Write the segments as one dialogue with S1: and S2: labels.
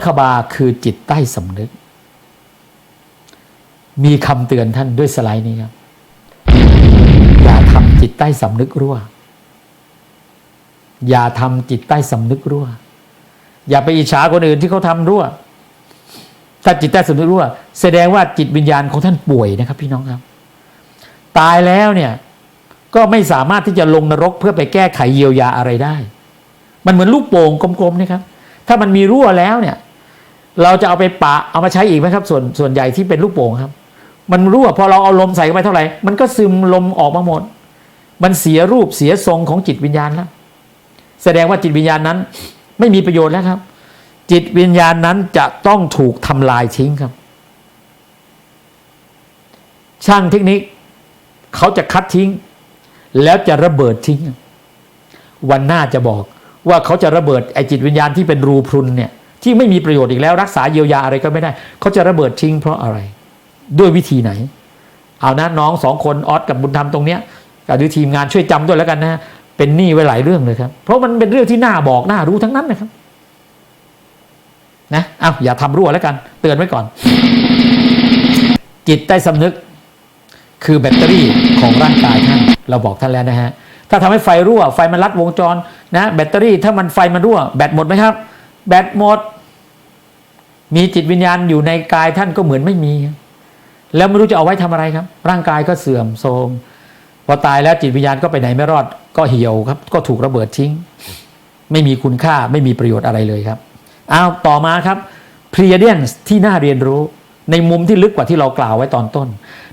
S1: เมื่อขบาคือจิตใต้สำนึก มีคำเตือนท่านด้วยสไลด์นี้ครับอย่าทำจิตใต้สำนึกรั่ว อย่าทำจิตใต้สำนึกรั่ว อย่าไปอิจฉาคนอื่นที่เขาทำรั่ว ถ้าจิตใต้สำนึกรั่ว แสดงว่าจิตวิญญาณของท่านป่วยนะครับ พี่น้องครับ ตายแล้วเนี่ยก็ไม่สามารถที่จะลงนรกเพื่อไปแก้ไขเยียวยาอะไรได้ มันเหมือนลูกโป่งกลมๆนะครับ ถ้ามันมีรั่วแล้วเนี่ย เราจะเอาไปปะเอามาใช้อีกไหมครับ ส่วนส่วนใหญ่ที่เป็นลูกโป่งครับ มันรั่วพอเราเอาลมใส่เข้าไปเท่าไหร่มันก็ซึมลมออกมาหมด มันเสียรูปเสียทรงของจิตวิญญาณแล้วแสดงว่าจิตวิญญาณนั้น ไม่มีประโยชน์แล้วครับ จิตวิญญาณนั้นจะต้องถูกทำลายทิ้งครับ ช่างเทคนิคเขาจะคัดทิ้ง แล้วจะระเบิดทิ้ง วันหน้าจะบอกว่าเขาจะระเบิดไอจิตวิญญาณที่เป็นรูพรุนเนี่ย ที่ไม่มีประโยชน์อีกแล้ว รักษาเยียวยาอะไรก็ไม่ได้เขาจะระเบิดทิ้งเพราะอะไร ด้วยวิธีไหน เอานะน้องสองคนออสกับบุญธรรมตรงเนี้ยกับดูทีมงานช่วยจำด้วยแล้วกันนะเป็นหนี้ไว้หลายเรื่องเลยครับเพราะมันเป็นเรื่องที่น่าบอกน่ารู้ทั้งนั้นนะครับนะอ้าวอย่าทำรั่วแล้วกัน เตือนไว้ก่อน จิตใต้สำนึก คือแบตเตอรี่ของร่างกายท่านเราบอกท่านแล้วนะฮะถ้าทำให้ไฟรั่ว ไฟมันลัดวงจรนะ แบตเตอรี่ถ้ามันไฟมันรั่ว แบตหมดไหมครับ แบตหมด มีจิตวิญญาณอยู่ในกายท่านก็เหมือนไม่มี แล้วไม่รู้จะเอาไว้ทำอะไรครับ ร่างกายก็เสื่อมโทรมพอตายแล้วจิตวิญญาณก็ไปไหนไม่รอด ก็เหี่ยวครับ ก็ถูกระเบิดทิ้ง ไม่มีคุณค่าไม่มีประโยชน์อะไรเลยครับอ้าวต่อมาครับพรีเดียนที่น่าเรียนรู้ในมุมที่ลึกกว่าที่เรากล่าวไว้ตอนต้น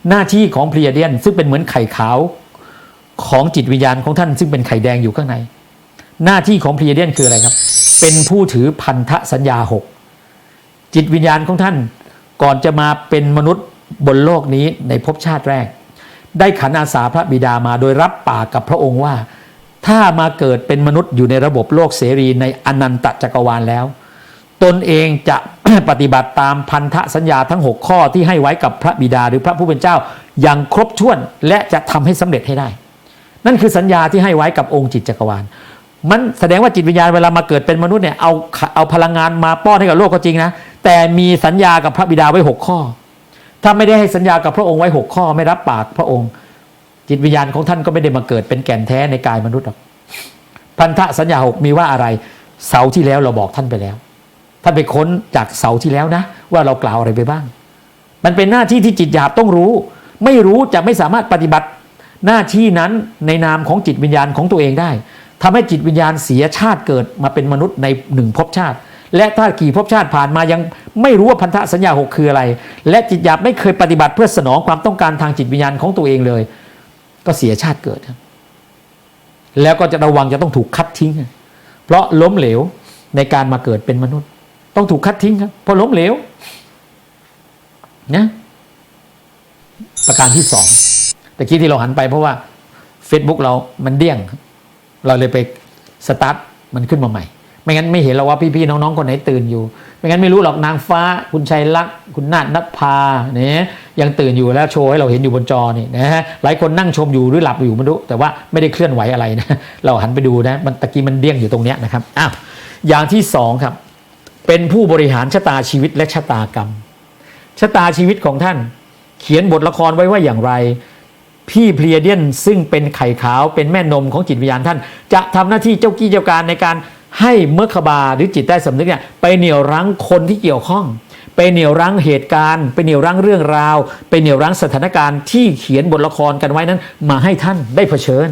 S1: หน้าที่ของพรีเดียนซึ่งเป็นเหมือนไข่ขาวของจิตวิญญาณของท่านซึ่งเป็นไข่แดงอยู่ข้างใน หน้าที่ของพรีเดียนคืออะไรครับ เป็นผู้ถือพันธสัญญาหกจิตวิญญาณของท่านก่อนจะมาเป็นมนุษย์บนโลกนี้ในภพชาติแรก ได้ขันอาสาพระบิดามาโดยรับปากกับพระองค์ว่า ถ้ามาเกิดเป็นมนุษย์อยู่ในระบบโลกเสรีในอนันตจักรวาลแล้ว ตนเองจะปฏิบัติตามพันธสัญญาทั้ง 6 ข้อที่ให้ไว้กับพระบิดาหรือพระผู้เป็นเจ้าอย่างครบถ้วนและจะทำให้สำเร็จให้ได้ นั่นคือสัญญาที่ให้ไว้กับองค์จิตจักรวาล มันแสดงว่าจิตวิญญาณเวลามาเกิดเป็นมนุษย์เนี่ยเอาเอาพลังงานมาป้อนให้กับโลกก็จริงนะ แต่มีสัญญากับพระบิดาไว้ 6 ข้อ ถ้าไม่ได้ให้สัญญากับพระองค์ไว้ 6 ข้อ ไม่รับปากพระองค์ จิตวิญญาณของท่านก็ไม่ได้มาเกิดเป็นแก่นแท้ในกายมนุษย์หรอกพันธะสัญญาหกมีว่าอะไร เสาที่แล้วเราบอกท่านไปแล้ว ท่านไปค้นจากเสาที่แล้วนะ ว่าเรากล่าวอะไรไปบ้าง มันเป็นหน้าที่ที่จิตหยาบต้องรู้ ไม่รู้จะไม่สามารถปฏิบัติหน้าที่นั้นในนามของจิตวิญญาณของตัวเองได้ ทำให้จิตวิญญาณเสียชาติเกิดมาเป็นมนุษย์ในหนึ่งภพชาติ และถ้ากี่ภพชาติผ่านมายังไม่รู้ว่าพันธสัญญาหกคืออะไร และจิตหยาบไม่เคยปฏิบัติเพื่อสนองความต้องการทางจิตวิญญาณของตัวเองเลย ก็เสียชาติเกิด แล้วก็จะระวังจะต้องถูกคัดทิ้ง เพราะล้มเหลวในการมาเกิดเป็นมนุษย์ ต้องถูกคัดทิ้งครับเพราะล้มเหลวนะประการที่สองแต่กี้ที่เราหันไปเพราะว่า Facebook เรามันเดี้ยง เราเลยไปสตาร์ทมันขึ้นมาใหม่ ไม่งั้นไม่เห็นเราว่าพี่ๆน้องๆคนไหนตื่นอยู่ ไม่งั้นไม่รู้หรอกนางฟ้า คุณชัยลักษณ์คุณนาฏนภาเนี่ยยังตื่นอยู่แล้วโชว์ให้เราเห็นอยู่บนจอนี่นะฮะหลายคนนั่งชมอยู่หรือหลับอยู่ไม่รู้แต่ว่าไม่ได้เคลื่อนไหวอะไรนะเราหันไปดูนะมันตะกี้มันเดี้ยงอยู่ตรงเนี้ยนะครับอ้าวอย่างที่สองครับ เป็นผู้บริหารชะตาชีวิตและชะตากรรมชะตาชีวิตของท่าน เขียนบทละครไว้ว่าอย่างไร พี่เพลียเดียนซึ่งเป็นไข่ขาวเป็นแม่นมของจิตวิญญาณท่าน จะทำหน้าที่เจ้ากี้เจ้าการในการให้เมื่อขบาหรือจิตใต้สำนึกเนี่ยไปเหนี่ยวรั้งคนที่เกี่ยวข้อง ไปเหนี่ยวรั้งเหตุการณ์ ไปเหนี่ยวรั้งเรื่องราว ไปเหนี่ยวรั้งสถานการณ์ที่เขียนบทละครกันไว้นั้น มาให้ท่านได้เผชิญ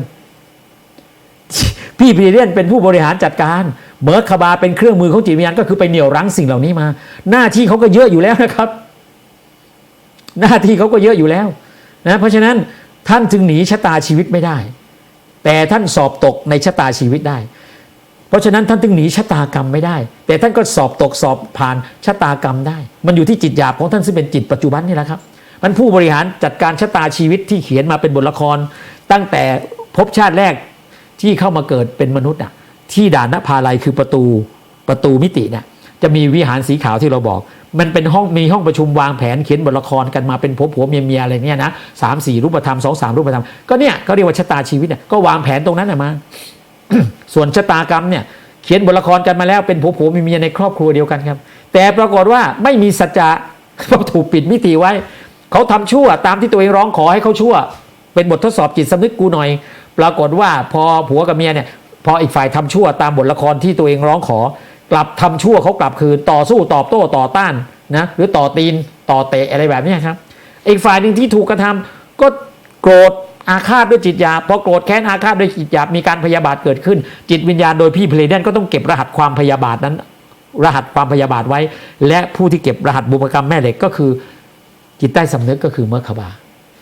S1: พี่เพลียเดียนเป็นผู้บริหารจัดการเมื่อขบาเป็นเครื่องมือของจิตวิญญาณก็คือไปเหนี่ยวรั้งสิ่งเหล่านี้มา หน้าที่เขาก็เยอะอยู่แล้วนะครับ หน้าที่เขาก็เยอะอยู่แล้วนะเพราะฉะนั้น ท่านจึงหนีชะตาชีวิตไม่ได้ แต่ท่านสอบตกในชะตาชีวิตได้ เพราะฉะนั้นท่านจึงหนีชะตากรรมไม่ได้ แต่ท่านก็สอบตกสอบผ่านชะตากรรมได้ มันอยู่ที่จิตหยาบของท่านซึ่งเป็นจิตปัจจุบันนี่แหละครับมันผู้บริหารจัดการชะตาชีวิตที่เขียนมาเป็นบทละคร ตั้งแต่ภพชาติแรกที่เข้ามาเกิดเป็นมนุษย์อะที่ด่านนภาลัยคือประตูประตูมิติเนี่ยจะมีวิหารสีขาวที่เราบอก มันเป็นห้องมีห้องประชุมวางแผนเขียนบทละครกันมาเป็นผัวผัวเมียเมียอะไรเนี่ยนะสามสี่รูปธรรมสองสามรูปธรรมก็เนี่ยก็เรียกว่าชะตาชีวิตเนี่ยก็วางแผนตรงนั้นนะมาส่วนชะตากรรมเนี่ยเขียนบทละครกันมาแล้วเป็นผัวผัวเมียเมียในครอบครัวเดียวกันครับ แต่ปรากฏว่าไม่มีสัจจะเพราะถูกปิดมิติไว้ เขาทำชั่วตามที่ตัวเองร้องขอให้เขาชั่ว เป็นบททดสอบจิตสำนึกกูหน่อย ปรากฏว่าพอผัวกับเมียเนี่ยพออีกฝ่ายทำชั่วตามบทละครที่ตัวเองร้องขอ ลับทำชั่วเขากลับคืนต่อสู้ตอบโต้ต่อต้านนะหรือต่อตีนต่อเตะอะไรแบบนี้ครับ อีกฝ่ายหนึ่งที่ถูกกระทำก็โกรธอาฆาตด้วยจิตยาพอโกรธแค้นอาฆาตด้วยจิตยามีการพยาบาทเกิดขึ้น จิตวิญญาณโดยพี่เพลเดนก็ต้องเก็บรหัสความพยาบาทนั้น รหัสความพยาบาทไว้ และผู้ที่เก็บรหัสบุพกรรมแม่เหล็กก็คือ จิตใต้สำนึกก็คือเมื่อขบา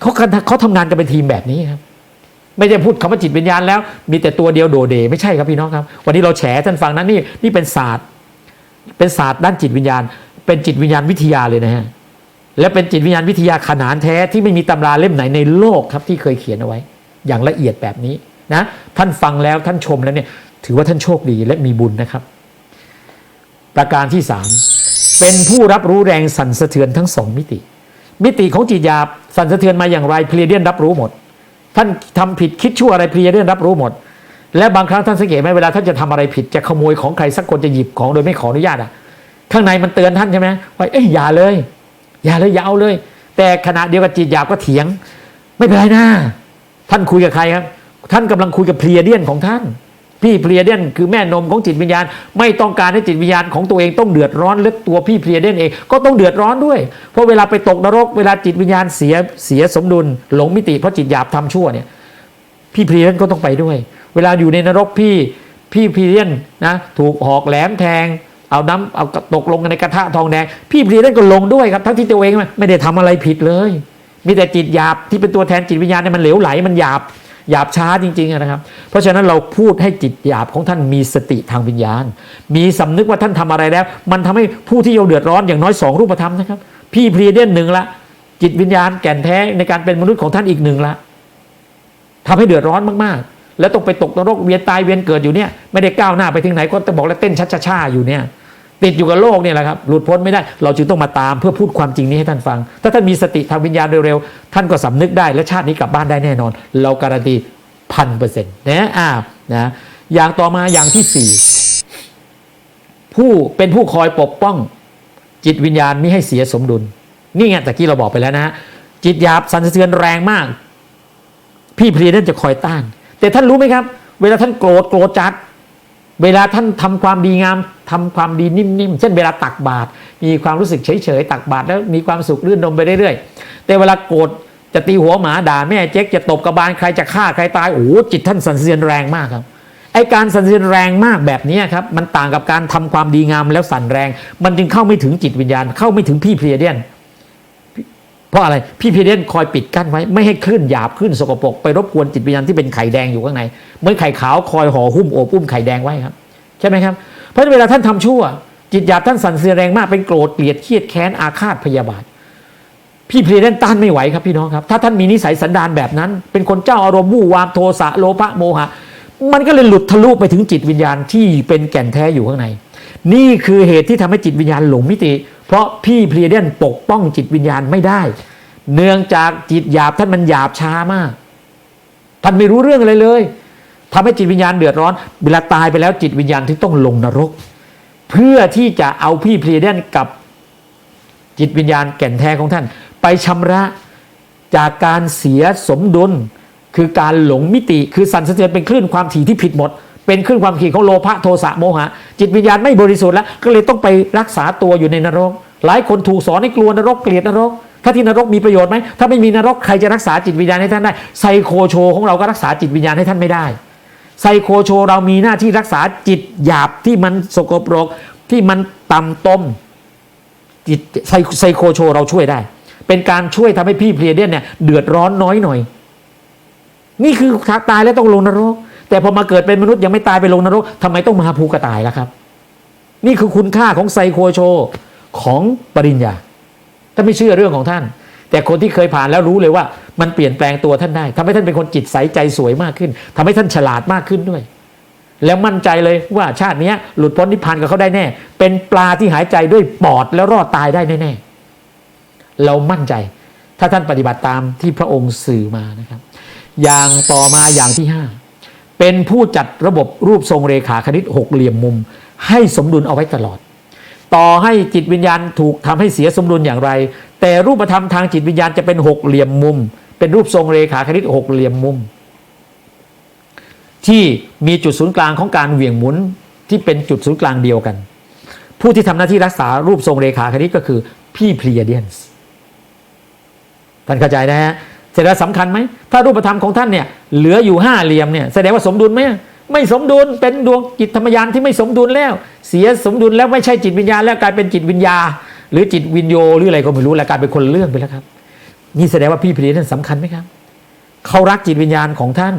S1: เขาเขาทำงานกันเป็นทีมแบบนี้ครับ ไม่ใช่พูดคำว่าจิตวิญญาณแล้ว มีแต่ตัวเดียวโดเด ไม่ใช่ครับพี่น้องครับ วันนี้เราแฉท่านฟังนั้นนี่นี่เป็นศาสตร์ เป็นศาสตร์ด้านจิตวิญญาณ เป็นจิตวิญญาณวิทยาเลยนะฮะและเป็นจิตวิญญาณวิทยาขนานแท้ที่ไม่มีตำราเล่มไหนในโลกครับที่เคยเขียนเอาไว้ อย่างละเอียดแบบนี้นะท่านฟังแล้วท่านชมแล้วเนี่ยถือว่าท่านโชคดีและมีบุญนะครับ ประการที่สามเป็นผู้รับรู้แรงสั่นสะเทือนทั้งสองมิติ มิติของจิตหยาบสั่นสะเทือนมาอย่างไรเพลเดียนรับรู้หมด ท่านทำผิดคิดชั่วอะไรเพรียเดียนรับรู้หมด และบางครั้งท่านสังเกตไหมเวลาท่านจะทำอะไรผิดจะขโมยของใครสักคนจะหยิบของโดยไม่ขออนุญาตอะข้างในมันเตือนท่านใช่ไหมว่าเอ้ยอย่าเลย อย่าเลยอย่าเอาเลย แต่ขณะเดียวกับจิตหยาบก็เถียง ไม่เป็นไรนะท่านคุยกับใครครับ ท่านกำลังคุยกับเพลียเดียนของท่าน พี่เพลียเดียนคือแม่นมของจิตวิญญาณ ไม่ต้องการให้จิตวิญญาณของตัวเองต้องเดือดร้อนเลือกตัวพี่เพลียเดียนเองก็ต้องเดือดร้อนด้วย เพราะเวลาไปตกนรกเวลาจิตวิญญาณเสียเสียสมดุลหลงมิติเพราะจิตหยาบทำชั่วเนี่ยพี่เพลียเด้นก็ต้องไปด้วย เวลาอยู่ในนรกพี่พี่เพลียเด้นนะถูกหอกแหลมแทงเอาน้ำเอาตกลงในกระทะทองแดงพี่เพลียเด้นก็ลงด้วยครับทั้งที่ตัวเองไม่ได้ทำอะไรผิดเลย มีแต่จิตหยาบที่เป็นตัวแทนจิตวิญญาณเนี่ยมันเหลวไหลมันหยาบ หยาบช้าจริงๆนะครับ เพราะฉะนั้นเราพูดให้จิตหยาบของท่านมีสติทางวิญญาณ มีสำนึกว่าท่านทำอะไรแล้ว มันทำให้ผู้ที่ยังเดือดร้อนอย่างน้อยสองรูปธรรมนะครับ พี่เพลียเดนหนึ่งละ จิตวิญญาณแก่นแท้ในการเป็นมนุษย์ของท่านอีกหนึ่งละทำให้เดือดร้อนมากๆ แล้วต้องไปตกนรกเวียนตายเวียนเกิดอยู่เนี่ยไม่ได้ก้าวหน้าไปถึงไหนก็จะบอกแล้วเต้นช้าๆอยู่เนี่ย ติดอยู่กับโลกเนี่ยแหละครับหลุดพ้นไม่ได้ เราจึงต้องมาตามเพื่อพูดความจริงนี้ให้ท่านฟัง ถ้าท่านมีสติทางวิญญาณเร็วๆท่านก็สำนึกได้และชาตินี้กลับบ้านได้แน่นอน เราการันตีพันเปอร์เซ็นต์นะอ่านะอย่างต่อมาอย่างที่สี่ผู้เป็นผู้คอยปกป้อง จิตวิญญาณไม่ให้เสียสมดุล นี่ไงตะกี้เราบอกไปแล้วนะจิตหยาบสั่นสะเทือนแรงมาก พี่เพลีนั่นจะคอยต้าน แต่ท่านรู้ไหมครับ เวลาท่านโกรธโกรธจัด เวลาท่านทำความดีงามทำความดีนิ่มๆ เช่นเวลาตักบาตรมีความรู้สึกเฉยๆ ตักบาตรแล้วมีความสุขรื่นรมไปเรื่อยๆ แต่เวลาโกรธจะตีหัวหมาด่าแม่เจ๊กจะตบกระบาลใครจะฆ่าใครตายโอ้โหจิตท่านสันเทือนแรงมากครับไอการสันเทือนแรงมากแบบนี้ครับมันต่างกับการทำความดีงามแล้วสั่นแรง มันจึงเข้าไม่ถึงจิตวิญญาณ เข้าไม่ถึงพี่เพลียเดียน เพราะอะไรพี่พีเดนคอยปิดกั้นไว้ไม่ให้คลื่นหยาบคลื่นสกปรกไปรบกวนจิตวิญญาณที่เป็นไข่แดงอยู่ข้างในเหมือนไข่ขาวคอยห่อหุ้มโอบอุ้มไข่แดงไว้ครับใช่ไหมครับเพราะฉะนั้นเวลาท่านทำชั่ว จิตหยาบท่านสั่นเสียแรงมากเป็นโกรธเกลียดเครียดแค้นอาฆาตพยาบาทพี่พีเดนต้านไม่ไหวครับพี่น้องครับ ถ้าท่านมีนิสัยสันดานแบบนั้น เป็นคนเจ้าอารมณ์วู่วามโทสะโลภะโมหะ มันก็เลยหลุดทะลุไปถึงจิตวิญญาณที่เป็นแก่นแท้อยู่ข้างใน นี่คือเหตุที่ทำให้จิตวิญญาณหลงมิติ เพราะพี่เพลียเดนปกป้องจิตวิญญาณไม่ได้ เนื่องจากจิตหยาบท่านมันหยาบช้ามาก ท่านไม่รู้เรื่องอะไรเลยทำให้จิตวิญญาณเดือดร้อน เวลาตายไปแล้วจิตวิญญาณที่ต้องลงนรก เพื่อที่จะเอาพี่เพลียเดนกับจิตวิญญาณแก่นแท้ของท่าน ไปชำระจากการเสียสมดุล คือการหลงมิติ คือสั่นสะเทือนเป็นคลื่นความถี่ที่ผิดหมด เป็นคลื่นความถี่ของโลภะโทสะโมหะ จิตวิญญาณไม่บริสุทธิ์แล้ว ก็เลยต้องไปรักษาตัวอยู่ในนรก หลายคนถูกสอนให้กลัวนรกเกลียดนรก ถ้าที่นรกมีประโยชน์ไหมถ้าไม่มีนรกใครจะรักษาจิตวิญญาณให้ท่านได้ไซโคโชของเราก็รักษาจิตวิญญาณให้ท่านไม่ได้ไซโคโชเรามีหน้าที่รักษาจิตหยาบที่มันสกปรกที่มันต่ำต้มจิตไซโคโชเราช่วยได้ เป็นการช่วยทำให้พี่เพลียเดียนเนี่ยเดือดร้อนน้อยหน่อย นี่คือตายแล้วต้องลงนรก แต่พอมาเกิดเป็นมนุษย์ยังไม่ตายไปลงนรกทำไมต้องมาภูกระต่ายล่ะครับ นี่คือคุณค่าของไซโคโชของปริญญาถ้าไม่เชื่อเรื่องของท่าน แต่คนที่เคยผ่านแล้วรู้เลยว่า มันเปลี่ยนแปลงตัวท่านได้ทำให้ท่านเป็นคนจิตใสใจสวยมากขึ้นทำให้ท่านฉลาดมากขึ้นด้วย แล้วมั่นใจเลยว่าชาตินี้หลุดพ้นนิพพานกับเขาได้แน่ เป็นปลาที่หายใจด้วยปอดแล้วรอดตายได้แน่ๆเรามั่นใจถ้าท่านปฏิบัติตามที่พระองค์สื่อมานะครับ อย่างต่อมาอย่างที่ห้า เป็นผู้จัดระบบรูปทรงเรขาคณิตหกเหลี่ยมมุม ให้สมดุลเอาไว้ตลอด ต่อให้จิตวิญญาณถูกทำให้เสียสมดุลอย่างไร แต่รูปธรรมทางจิตวิญญาณจะเป็นหกเหลี่ยมมุม เป็นรูปทรงเรขาคณิตหกเหลี่ยมมุม ที่มีจุดศูนย์กลางของการเหวี่ยงหมุนที่เป็นจุดศูนย์กลางเดียวกัน ผู้ที่ทำหน้าที่รักษารูปทรงเรขาคณิตก็คือพี่พลีเดียนส์ท่านเข้าใจนะฮะเสร็จแล้วสำคัญไหมถ้ารูปธรรมของท่านเนี่ย เหลืออยู่ห้าเหลี่ยมเนี่ยแสดงว่าสมดุลไหมไม่สมดุลเป็นดวงจิตธรรมยานที่ไม่สมดุลแล้ว เสียสมดุลแล้วไม่ใช่จิตวิญญาณแล้วกลายเป็นจิตวิญญา หรือจิตวิญโยหรืออะไรก็ไม่รู้แล้วกลายเป็นคนเรื่องไปแล้วครับ นี่แสดงว่าพี่พลีท่านสำคัญไหมครับเขารักจิตวิญญาณของท่าน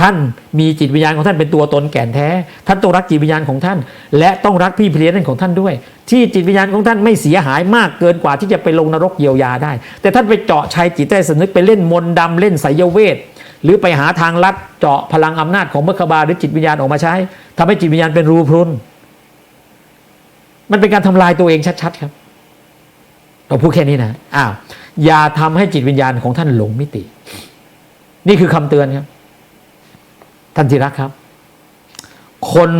S1: ท่านมีจิตวิญญาณของท่านเป็นตัวตนแก่นแท้ ท่านต้องรักจิตวิญญาณของท่าน และต้องรักพี่เพลียนั่นของท่านด้วย ที่จิตวิญญาณของท่านไม่เสียหายมากเกินกว่าที่จะไปลงนรกเยียวยาได้ แต่ท่านไปเจาะชัยจิตใต้สำนึกไปเล่นมนต์ดำเล่นไสยเวท หรือไปหาทางลัดเจาะพลังอำนาจของมรรคบาหรือจิตวิญญาณออกมาใช้ทำให้จิตวิญญาณเป็นรูพรุนมันเป็นการทำลายตัวเองชัด ๆ ครับเราพูดแค่นี้นะอ้าวอย่าทำให้จิตวิญญาณของท่านหลงมิติ นี่คือคำเตือนครับ ท่านที่รักครับ คน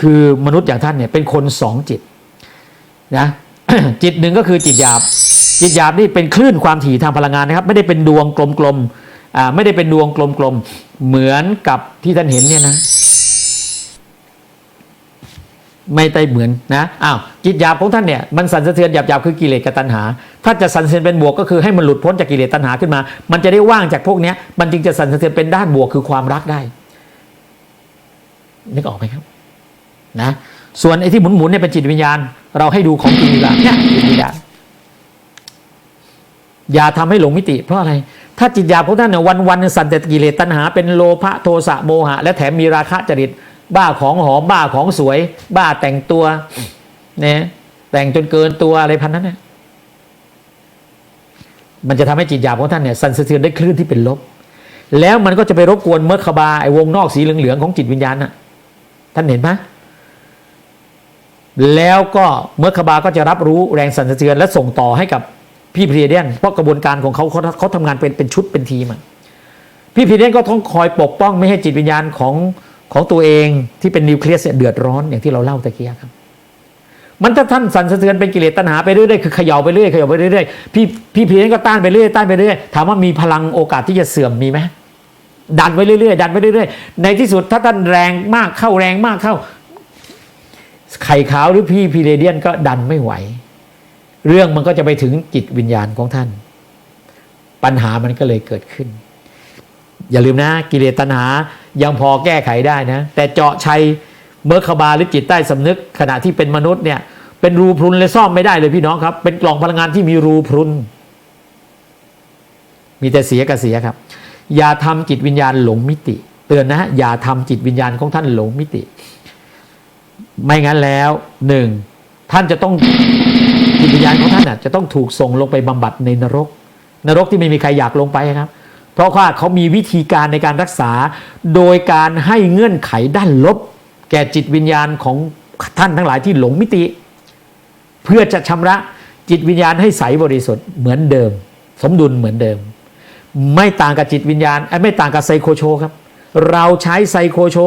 S1: คือมนุษย์อย่างท่านเนี่ย เป็นคนสองจิตนะจิตหนึ่งก็คือจิตหยาบ จิตหยาบนี่เป็นคลื่นความถี่ทางพลังงานนะครับ ไม่ได้เป็นดวงกลมๆ ไม่ได้เป็นดวงกลมๆ เหมือนกับที่ท่านเห็นเนี่ยนะ ไม่ได้เหมือนนะอ้าวจิตหยาบของท่านเนี่ยมันสั่นสะเทือนหยาบๆคือกิเลสกับตัณหา ถ้าจะสั่นสะเทือนเป็นบวกก็คือให้มันหลุดพ้นจากกิเลสตัณหาขึ้นมา มันจะได้ว่างจากพวกนี้มันจึงจะสั่นสะเทือนเป็นด้านบวกคือความรักได้นึกออกไหมครับนะส่วนไอ้ที่หมุนๆเนี่ยเป็นจิตวิญญาณ เราให้ดูของจริงดีกว่าเนี่ยจิตวิญญาณอย่าทำให้หลงมิติ เพราะอะไร ถ้าจิตหยาบของท่านเนี่ยวันๆเนี่ยสั่นแต่กิเลสตัณหา เป็นโลภะโทสะโมหะ และแถมมีราคะจริต บ้าของหอมบ้าของสวย บ้าแต่งตัวเนี่ยแต่งจนเกินตัวอะไรพันนั้นเนี่ยมันจะทำให้จิตหยาบของท่านเนี่ยสั่นสะเทือนได้คลื่นที่เป็นลบ แล้วมันก็จะไปรบกวนเมคบาไอ้วงนอกสีเหลืองๆของจิตวิญญาณน่ะ ท่านเห็นไหมแล้วก็เมคบาก็จะรับรู้แรงสั่นสะเทือนและส่งต่อให้กับ พี่พีเดียนเพราะกระบวนการของเขาเขาเขาทำงานเป็นเป็นชุดเป็นทีมอะพี่พีเดียนก็ต้องคอยปกป้องไม่ให้จิตวิญญาณของของตัวเองที่เป็นนิวเคลียสเดือดร้อนอย่างที่เราเล่าตะเกียครับ มันถ้าท่านสั่นสะเทือนเป็นกิเลสตัณหาไปเรื่อยๆคือเขย่าไปเรื่อยเขย่าไปเรื่อยๆพี่พี่พีเดียนก็ต้านไปเรื่อยต้านไปเรื่อยถามว่ามีพลังโอกาสที่จะเสื่อมมีไหมดันไปเรื่อยๆดันไปเรื่อยๆในที่สุดถ้าท่านแรงมากเข้าแรงมากเข้า ไข่ขาวหรือพี่พีเรเดียนก็ดันไม่ไหว เรื่องมันก็จะไปถึงจิตวิญญาณของท่าน ปัญหามันก็เลยเกิดขึ้น อย่าลืมนะกิเลสตัณหายังพอแก้ไขได้นะ แต่เจาะชัยเมอร์คบาหรือจิตใต้สำนึก ขณะที่เป็นมนุษย์เนี่ย เป็นรูพรุนเลยซ่อมไม่ได้เลยพี่น้องครับ เป็นกล่องพลังงานที่มีรูพรุน มีแต่เสียกับเสียครับ อย่าทำจิตวิญญาณหลงมิติ เตือนนะฮะอย่าทำจิตวิญญาณของท่านหลงมิติ ไม่งั้นแล้วหนึ่ง ท่านจะต้องจิตวิญญาณของท่านน่ะจะต้องถูกส่งลงไปบำบัดในนรก นรกที่ไม่มีใครอยากลงไปครับ เพราะว่าเขามีวิธีการในการรักษา โดยการให้เงื่อนไขด้านลบ แก่จิตวิญญาณของท่านทั้งหลายที่หลงมิติ เพื่อจะชำระจิตวิญญาณให้ใสบริสุทธิ์เหมือนเดิม สมดุลเหมือนเดิม ไม่ต่างกับจิตวิญญาณไม่ต่างกับไซโคโชครับ เราใช้ไซโคโช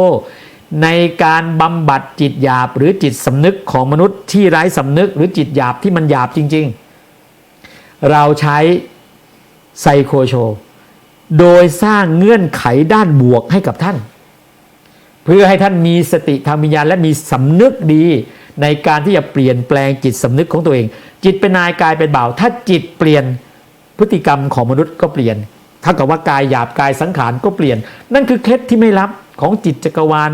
S1: ในการบำบัดจิตหยาบหรือจิตสำนึกของมนุษย์ที่ไร้สำนึกหรือจิตหยาบที่มันหยาบจริง ๆ เราใช้ไซโคโช โดยสร้างเงื่อนไขด้านบวกให้กับท่าน เพื่อให้ท่านมีสติทางวิญญาณและมีสำนึกดี ในการที่จะเปลี่ยนแปลงจิตสำนึกของตัวเอง จิตเป็นนายกายเป็นบ่าว ถ้าจิตเปลี่ยนพฤติกรรมของมนุษย์ก็เปลี่ยนเท่ากับว่ากายหยาบกายสังขารก็เปลี่ยน นั่นคือเคล็ดที่ไม่ลับของจิตจักรวาล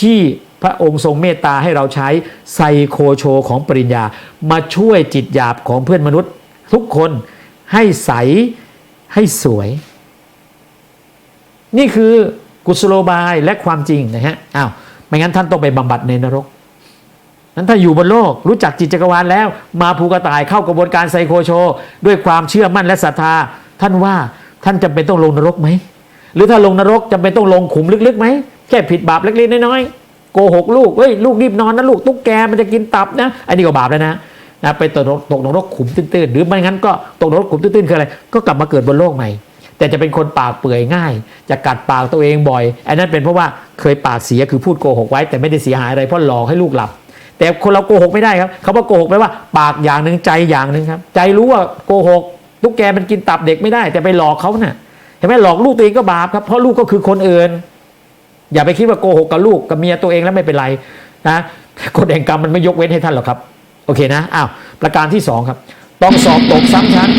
S1: ที่พระองค์ทรงเมตตาให้เราใช้ไซโคโชของปริญญา มาช่วยจิตหยาบของเพื่อนมนุษย์ ทุกคนให้ใสให้สวย นี่คือกุศโลบายและความจริงนะฮะอ้าวไม่งั้นท่านต้องไปบำบัดในนรกนั้นถ้าอยู่บนโลกรู้จักจิตจักรวาลแล้ว มาภูกระต่ายเข้ากระบวนการไซโคโช ด้วยความเชื่อมั่นและศรัทธา ท่านว่าท่านจำเป็นต้องลงนรกไหม หรือถ้าลงนรกจำเป็นต้องลงขุมลึกๆไหม แค่ผิดบาปเล็กๆน้อยๆโกหกลูกเฮ้ยลูกรีบนอนนะลูกตุ๊กแกมันจะกินตับนะอันนี้ก็บาปแล้วนะนะไปตกตกนรกขุมตื้นๆหรือไม่งั้นก็ตกนรกขุมตื้นๆคืออะไรก็กลับมาเกิดบนโลกใหม่แต่จะเป็นคนปากเปื่อยง่าย จะกัดปากตัวเองบ่อย อันนั้นเป็นเพราะว่าเคยปากเสียคือพูดโกหกไว้ แต่ไม่ได้เสียหายอะไรเพราะหลอกให้ลูกหลับ แต่คนเราโกหกไม่ได้ครับเขาว่าโกหกแปลว่าปากอย่างหนึ่งใจอย่างหนึ่งครับ ใจรู้ว่าโกหกตุ๊กแกมันกินตับเด็กไม่ได้ แต่ไปหลอกเขาเนี่ยเห็นไหมหลอกลูกตัวเองก็บาปครับเพราะลูกก็คือคนอื่น อย่าไปคิดว่าโกหกกับลูกกับเมียตัวเองแล้วไม่เป็นไรนะกฎแห่งกรรมมันไม่ยกเว้นให้ท่านหรอกครับ โอเคนะอ้าวประการที่สองครับ ต้องสอบตกซ้ำชั้น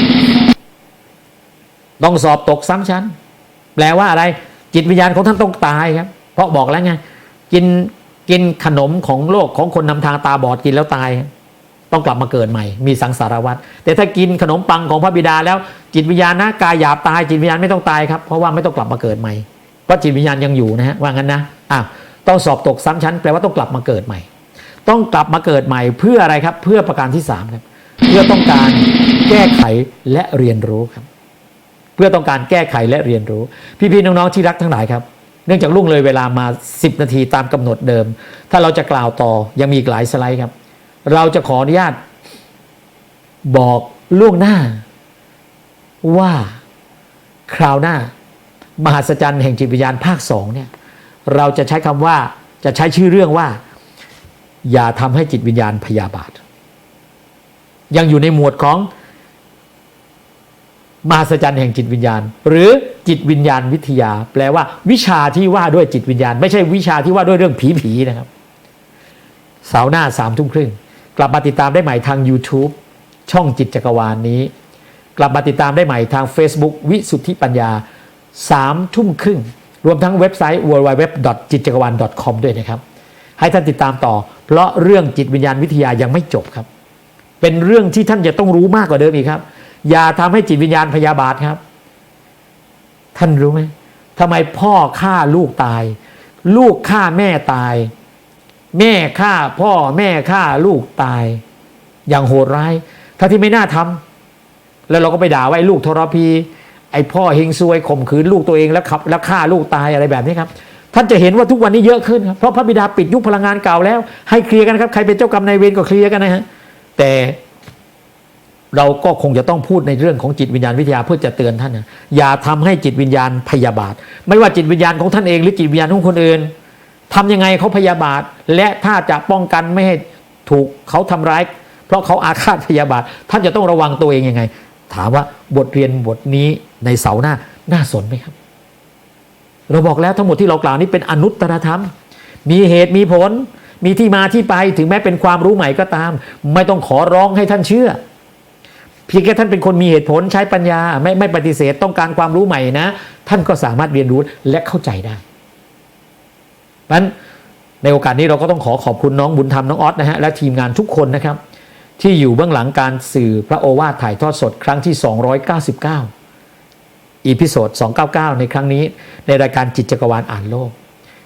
S1: ต้องสอบตกซ้ำชั้น แปลว่าอะไร จิตวิญญาณของท่านต้องตายครับ เพราะบอกแล้วไงกินกินขนมของโลกของคนนำทางตาบอดกินแล้วตาย ต้องกลับมาเกิดใหม่ มีสังสารวัฏแต่ถ้ากินขนมปังของพระบิดาแล้ว จิตวิญญาณนะกายหยาบตาย จิตวิญญาณไม่ต้องตายครับเพราะว่าไม่ต้องกลับมาเกิดใหม่ เพราะจิตวิญญาณยังอยู่นะฮะว่างั้นนะอะต้องสอบตกซ้ำชั้นแปลว่าต้องกลับมาเกิดใหม่ ต้องกลับมาเกิดใหม่เพื่ออะไรครับ เพื่อประการที่สามครับเพื่อต้องการแก้ไขและเรียนรู้ครับ เพื่อต้องการแก้ไขและเรียนรู้ พี่ๆน้องๆที่รักทั้งหลายครับ เนื่องจากล่วงเลยเวลามา 10 นาทีตามกำหนดเดิม ถ้าเราจะกล่าวต่อยังมีอีกหลายสไลด์ครับ เราจะขออนุญาตบอกล่วงหน้าว่าคราวหน้า มหัศจรรย์แห่งจิตวิญญาณภาคสองเนี่ยเราจะใช้คำว่าจะใช้ชื่อเรื่องว่า อย่าทำให้จิตวิญญาณพยาบาท ยังอยู่ในหมวดของมหัศจรรย์แห่งจิตวิญญาณ หรือจิตวิญญาณวิทยา แปลว่า วิชาที่ว่าด้วยจิตวิญญาณ ไม่ใช่วิชาที่ว่าด้วยเรื่องผีผีนะครับเสาร์หน้าสามทุ่มครึ่งกลับมาติดตามได้ใหม่ทาง YouTube ช่องจิตจักรวาลนนี้ กลับมาติดตามได้ใหม่ทาง Facebook วิสุทธิปัญญา สามทุ่มครึ่ง รวมทั้งเว็บไซต์ www จิตจักรวาล com ด้วยนะครับ ให้ท่านติดตามต่อ เพราะเรื่องจิตวิญญาณวิทยายังไม่จบครับ เป็นเรื่องที่ท่านจะต้องรู้มากกว่าเดิมอีกครับ อย่าทำให้จิตวิญญาณพยาบาทครับ ท่านรู้ไหมทำไมพ่อฆ่าลูกตาย ลูกฆ่าแม่ตาย แม่ฆ่าพ่อแม่ฆ่าลูกตาย อย่างโหดร้าย ถ้าที่ไม่น่าทำแล้วเราก็ไปด่าว่าไอ้ลูกทรพี ไอ้พ่อเฮงซวยข่มขืนลูกตัวเองแล้วขับแล้วฆ่าลูกตายอะไรแบบนี้ครับท่านจะเห็นว่าทุกวันนี้เยอะขึ้นครับเพราะพระบิดาปิดยุคพลังงานเก่าแล้ว ให้เคลียร์กันครับใครเป็นเจ้ากรรมนายเวรก็เคลียร์กันนะฮะแต่เราก็คงจะต้องพูดในเรื่องของจิตวิญญาณวิทยาเพื่อจะเตือนท่านนะอย่าทำให้จิตวิญญาณพยาบาท ไม่ว่าจิตวิญญาณของท่านเองหรือจิตวิญญาณของคนอื่นทำยังไงเขาพยาบาท และถ้าจะป้องกันไม่ให้ถูกเขาทำร้าย เพราะเขาอาฆาตพยาบาท ท่านจะต้องระวังตัวเองยังไง ถามว่าบทเรียนบทนี้ในเสาหน้าน่าสนไหมครับ เราบอกแล้วทั้งหมดที่เรากล่าวนี้เป็นอนุตตรธรรม มีเหตุมีผล มีที่มาที่ไปถึงแม้เป็นความรู้ใหม่ก็ตาม ไม่ต้องขอร้องให้ท่านเชื่อ เพียงแค่ท่านเป็นคนมีเหตุผลใช้ปัญญา ไม่ไม่ปฏิเสธต้องการความรู้ใหม่นะ ท่านก็สามารถเรียนรู้และเข้าใจได้เพราะฉะนั้นในโอกาสนี้เราก็ต้องขอขอบคุณน้องบุญธรรมน้องออสนะฮะและทีมงานทุกคนนะครับ ที่อยู่เบื้องหลังการสื่อพระโอวาทถ่ายทอดสดครั้งที่ 299 อีพิโซด 299 ในครั้งนี้ ในรายการจิตจักรวาลอ่านโลก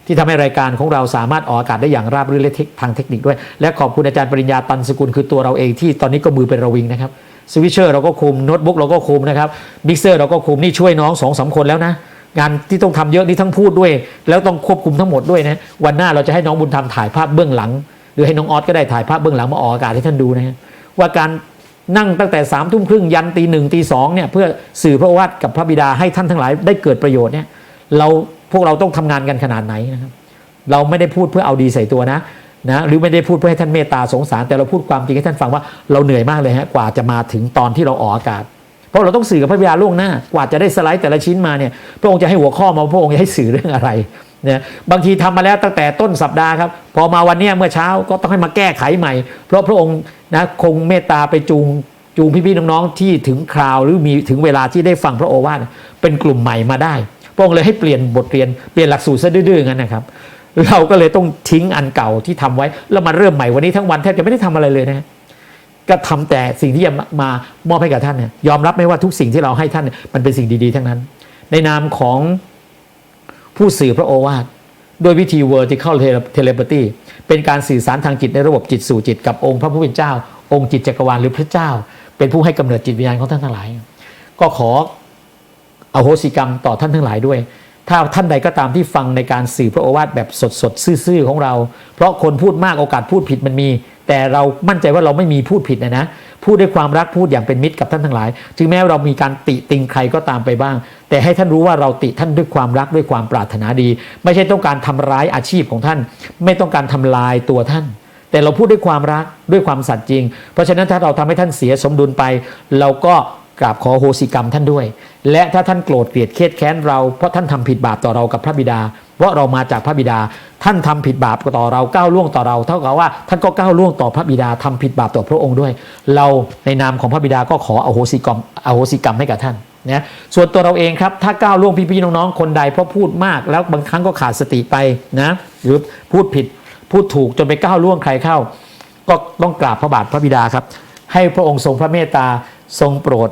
S1: ที่ทำให้รายการของเราสามารถออกอากาศได้อย่างราบรื่นและทางเทคนิคด้วย และขอบคุณอาจารย์ปริญญาตันสกุลคือตัวเราเองที่ตอนนี้ก็มือเป็นระวิงนะครับสวิชเชอร์เราก็คุมโน้ตบุ๊กเราก็คุมนะครับมิกเซอร์เราก็คุมนี่ช่วยน้องสองสามคนแล้วนะงานที่ต้องทำเยอะนี่ทั้งพูดด้วย แล้วต้องควบคุมทั้งหมดด้วยนะวันหน้าเราจะให้น้องบุญธรรมถ่ายภาพเบื้องหลัง หรือให้น้องออสก็ได้ถ่ายภาพเบื้องหลังมาออกอากาศให้ท่านดูนะฮะว่าการนั่งตั้งแต่สามทุ่มครึ่งยันตีหนึ่งตีสองเนี่ยเพื่อสื่อพระโอวาทกับพระบิดาให้ท่านทั้งหลายได้เกิดประโยชน์เนี่ยเราพวกเราต้องทำงานกันขนาดไหนนะครับเราไม่ได้พูดเพื่อเอาดีใส่ตัวนะนะหรือไม่ได้พูดเพื่อให้ท่านเมตตาสงสารแต่เราพูดความจริงให้ท่านฟังว่าเราเหนื่อยมากเลยฮะกว่าจะมาถึงตอนที่เราออกอากาศ เพราะเราต้องสื่อกับพระบิดาล่วงหน้ากว่าจะได้สไลด์แต่ละชิ้นมาเนี่ยพระองค์จะให้หัวข้อมาพระองค์จะให้สื่อเรื่องอะไรเนี่ยบางทีทำมาแล้วตั้งแต่ต้นสัปดาห์ครับ พอมาวันนี้เมื่อเช้าก็ต้องให้มาแก้ไขใหม่ เพราะพระองค์นะคงเมตตาไปจูงจูงพี่ๆน้องๆที่ถึงคราวหรือมีถึงเวลาที่ได้ฟังพระโอวาทเป็นกลุ่มใหม่มาได้พระองค์เลยให้เปลี่ยนบทเรียนเปลี่ยนหลักสูตรซะดื้อๆงั้นนะครับ เราก็เลยต้องทิ้งอันเก่าที่ทำไว้แล้วมาเริ่มใหม่วันนี้ทั้งวันแทบจะไม่ได้ทำอะไรเลยนะ ก็ทำแต่สิ่งที่จะมามอบให้กับท่านเนี่ยยอมรับไหมว่าทุกสิ่งที่เราให้ท่านเนี่ยมันเป็นสิ่งดีๆ ทั้งนั้น ในนามของผู้สื่อพระโอวาทด้วยวิธี vertical telepathy เป็นการสื่อสารทางจิตในระบบจิตสู่จิต กับองค์พระผู้เป็นเจ้า องค์จิตจักรวาลหรือพระเจ้า เป็นผู้ให้กำเนิดจิตวิญญาณของท่านทั้งหลาย ก็ขออโหสิกรรมต่อท่านทั้งหลายด้วย ถ้าท่านใดก็ตามที่ฟังในการสื่อพระโอวาทแบบสดๆซื่อๆของเรา เพราะคนพูดมากโอกาสพูดผิดมันมี แต่เรามั่นใจว่าเราไม่มีพูดผิดนะนะพูดด้วยความรักพูดอย่างเป็นมิตรกับท่านทั้งหลายถึงแม้เรามีการติติงใครก็ตามไปบ้าง แต่ให้ท่านรู้ว่าเราติท่านด้วยความรักด้วยความปรารถนาดี ไม่ใช่ต้องการทำร้ายอาชีพของท่าน ไม่ต้องการทำลายตัวท่าน แต่เราพูดด้วยความรักด้วยความสัตย์จริง เพราะฉะนั้นถ้าเราทำให้ท่านเสียสมดุลไป เราก็กราบขอโหสิกรรมท่านด้วย และถ้าท่านโกรธเกลียดเครียดแค้นเราเพราะท่านทำผิดบาปต่อเรากับพระบิดา เพราะเรามาจากพระบิดา ท่านทำผิดบาปต่อเราก้าวล่วงต่อเรา เท่ากับว่าท่านก็ก้าวล่วงต่อพระบิดาทำผิดบาปต่อพระองค์ด้วย เราในนามของพระบิดาก็ขออโหสิกรรมอโหสิกรรมให้กับท่านนะส่วนตัวเราเองครับถ้าก้าวล่วงพี่ๆน้องๆคนใดเพราะพูดมาก แล้วบางครั้งก็ขาดสติไปนะหรือพูดผิดพูดถูกจนไปก้าวล่วงใครเข้า ก็ต้องกราบพระบาทพระบิดาครับ ให้พระองค์ทรงพระเมตตาทรงโปรด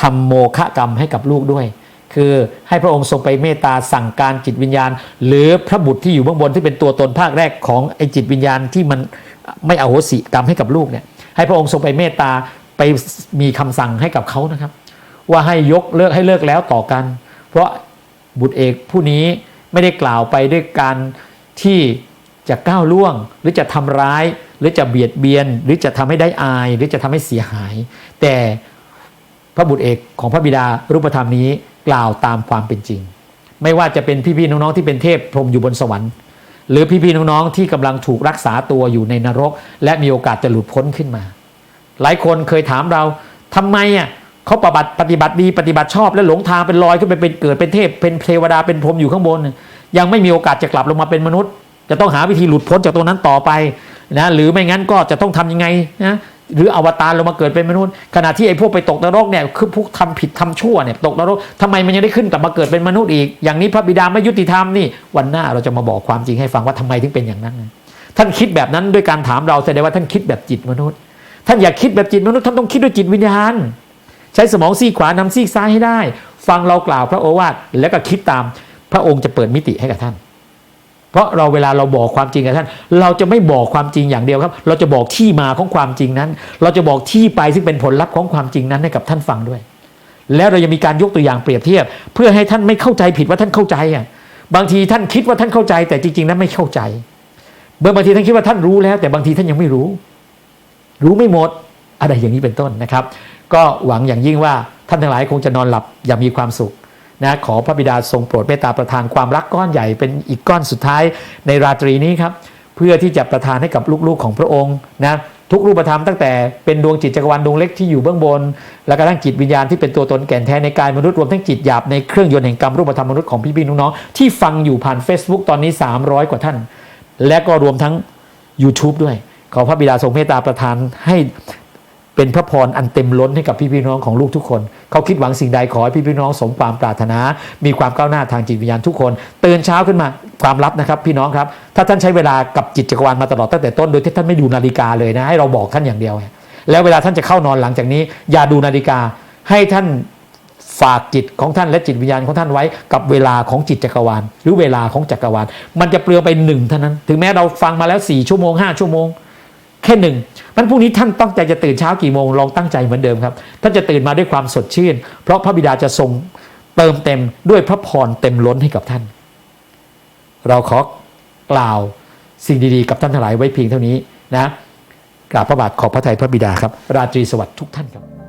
S1: ทำโมฆะกรรมให้กับลูกด้วย คือให้พระองค์ทรงไปเมตตาสั่งการจิตวิญญาณ หรือพระบุตรที่อยู่เบื้องบนที่เป็นตัวตนภาคแรกของไอจิตวิญญาณที่มันไม่อโหสิกรรมให้กับลูกเนี่ยให้พระองค์ทรงไปเมตตาไปมีคำสั่งให้กับเขานะครับ ว่าให้ยกเลิกให้เลิกแล้วต่อกัน เพราะบุตรเอกผู้นี้ไม่ได้กล่าวไปด้วยการที่จะก้าวล่วง หรือจะทำร้าย หรือจะเบียดเบียน หรือจะทำให้ได้อาย หรือจะทำให้เสียหาย แต่ ระบุตรเอกของพระบิดารูปธรรมนี้กล่าวตามความเป็นจริง ไม่ว่าจะเป็นพี่ๆน้องๆที่เป็นเทพพรหมอยู่บนสวรรค์ หรือพี่ๆน้องๆที่กำลังถูกรักษาตัวอยู่ในนรก และมีโอกาสจะหลุดพ้นขึ้นมา หลายคนเคยถามเราทำไมอะเขาปฏิบัติปฏิบัติดีปฏิบัติชอบและหลงทางเป็นลอยขึ้นไปเป็นเกิดเป็นเทพเป็นเทวดาเป็นพรหมอยู่ข้างบน ยังไม่มีโอกาสจะกลับลงมาเป็นมนุษย์ จะต้องหาวิธีหลุดพ้นจากตรงนั้นต่อไปนะหรือไม่งั้นก็จะต้องทำยังไงนะ หรืออวตารลงมาเกิดเป็นมนุษย์ ขณะที่ไอ้พวกไปตกนรกเนี่ยคือพวกทำผิดทำชั่วเนี่ยตกนรกทำไมมันยังได้ขึ้นกลับมาเกิดเป็นมนุษย์อีก อย่างนี้พระบิดาไม่ยุติธรรมนี่วันหน้าเราจะมาบอกความจริงให้ฟังว่าทำไมถึงเป็นอย่างนั้น ท่านคิดแบบนั้นด้วยการถามเราแสดงว่าท่านคิดแบบจิตมนุษย์ ท่านอยากคิดแบบจิตมนุษย์ท่านต้องคิดด้วยจิตวิญญาณ ใช้สมองซีขวานำซีซ้ายให้ได้ ฟังเรากล่าวพระโอวาทแล้วก็คิดตามพระองค์จะเปิดมิติให้กับท่าน เพราะเราเวลาเราบอกความจริงกับท่าน เราจะไม่บอกความจริงอย่างเดียวครับ เราจะบอกที่มาของความจริงนั้น เราจะบอกที่ไปซึ่งเป็นผลลัพธ์ของความจริงนั้นให้กับท่านฟังด้วย แล้วเรายังมีการยกตัวอย่างเปรียบเทียบ เพื่อให้ท่านไม่เข้าใจผิดว่าท่านเข้าใจอะบางทีท่านคิดว่าท่านเข้าใจ แต่จริงๆนั้นไม่เข้าใจเมื่อบางทีท่านคิดว่าท่านรู้แล้ว แต่บางทีท่านยังไม่รู้ รู้ไม่หมดอะไรอย่างนี้เป็นต้นนะครับ ก็หวังอย่างยิ่งว่าท่านทั้งหลายคงจะนอนหลับอย่างมีความสุข นะขอพระบิดาทรงโปรดเมตตาประทานความรักก้อนใหญ่เป็นอีกก้อนสุดท้ายในราตรีนี้ครับเพื่อที่จะประทานให้กับลูกๆของพระองค์นะทุกรูปธรรมตั้งแต่เป็นดวงจิตจักรวาลดวงเล็กที่อยู่เบื้องบน และกระทั่งจิตวิญญาณที่เป็นตัวตนแก่นแท้ในกายมนุษย์รวมทั้งจิตหยาบในเครื่องยนต์แห่งกรรมรูปธรรมมนุษย์ของพี่ๆน้องๆที่ฟังอยู่ผ่าน Facebook ตอนนี้ 300 กว่าท่าน และก็รวมทั้ง YouTube ด้วย ขอพระบิดาทรงเมตตาประทานให้ เป็นพระพรอันเต็มล้นให้กับพี่พี่น้องของลูกทุกคน เขาคิดหวังสิ่งใดขอให้พี่พี่น้องสมความปรารถนา มีความก้าวหน้าทางจิตวิญญาณทุกคนตื่นเช้าขึ้นมาความลับนะครับ พี่น้องครับ ถ้าท่านใช้เวลากับจิตจักรวาลมาตลอดตั้งแต่ต้นโดยที่ท่านไม่ดูนาฬิกาเลยนะให้เราบอกท่านอย่างเดียว แล้วเวลาท่านจะเข้านอนหลังจากนี้ อย่าดูนาฬิกาให้ท่านฝากจิตของท่านและจิตวิญญาณของท่านไว้กับเวลาของจิตจักรวาล หรือเวลาของจักรวาล มันจะเปลืองไปหนึ่งเท่านั้น ถึงแม้เราฟังมาแล้ว4ชั่วโมง5ชั่วโมง แค่หนึ่งมันพรุ่งนี้ท่านต้องใจจะตื่นเช้ากี่โมงลองตั้งใจเหมือนเดิมครับท่านจะตื่นมาด้วยความสดชื่น เพราะพระบิดาจะทรงเติมเต็มด้วยพระพรเต็มล้นให้กับท่าน เราขอกล่าวสิ่งดีๆ กับท่านทั้งหลายไว้เพียงเท่านี้นะกราบพระบาทขอบพระทัยพระบิดาครับ ราตรีสวัสดิ์ทุกท่านครับ